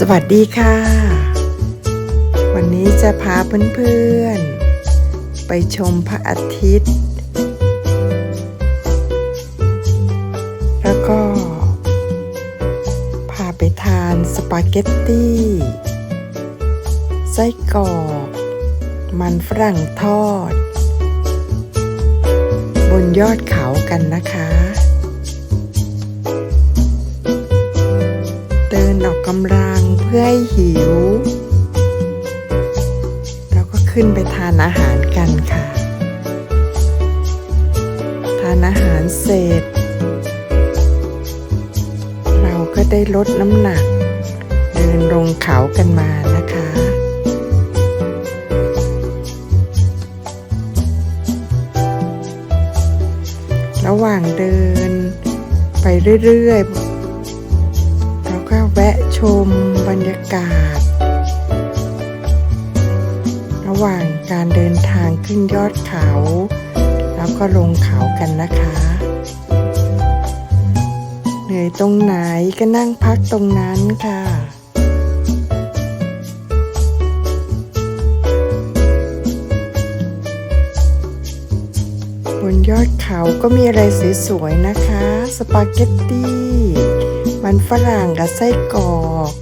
สวัสดีค่ะ วันนี้จะพาเพื่อนๆ ไปชมพระอาทิตย์ แล้วก็ พาไปทานสปาเกตตี้ไส้กรอก มันฝรั่งทอด บนยอดเขากันนะคะเดินออกกำลัง พื่อให้หิวแล้วก็ขึ้นไปทานอาหารกันค่ะ ทานอาหารเสร็จ เราก็ได้ลดน้ำหนัก เดินลงเขากันมานะคะระหว่างเดินไปเรื่อยๆ ชมบรรยากาศ ระหว่างการเดินทางขึ้นยอดเขา แล้วก็ลงเขากันนะคะ เหนื่อยตรงไหนก็นั่งพักตรงนั้นค่ะ ยอดเขาก็มีอะไรสวยๆนะคะ สปาเกตตี้ มันฝรั่งกับไส้กรอก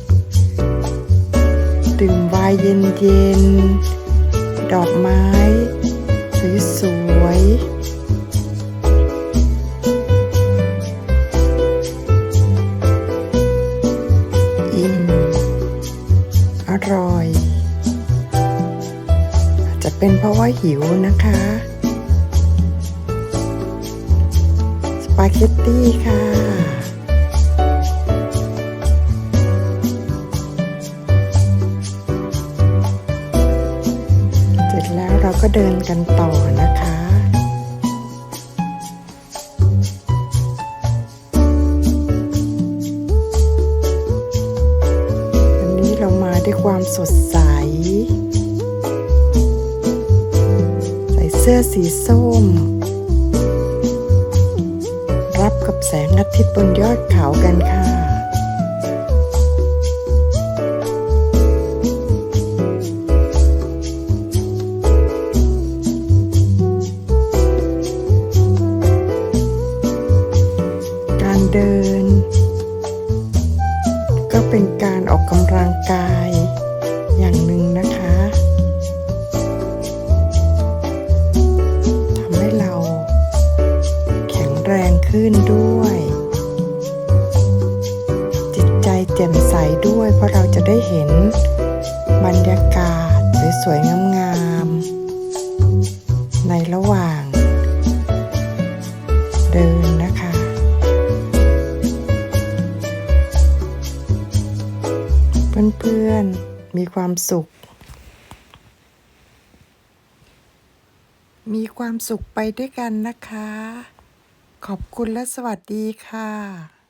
ดื่มวน์เย็นๆ ดอกไม้ สวยๆอิ่มอร่อยอาจจะเป็นเพราะว่าหิวนะคะ ปาเกตตี้ค่ะ เสร็จแล้วเราก็เดินกันต่อนะคะวันนี้เรามาด้วยความสดใส ใส่เสื้อสีส้ม รับกับแสงอาทิตย์บนยอดเขากันค่ะการเดิน ก็เป็นการออกกำลังกายอย่างหนึ่งนะคะ แรงขึ้นด้วย จิตใจแจ่มใสด้วย เพราะเราจะได้เห็นบรรยากาศสวยๆงามๆในระหว่าง เดินนะคะเพื่อนๆ มีความสุข มีความสุขไปด้วยกันนะคะ ขอบคุณและสวัสดีค่ะ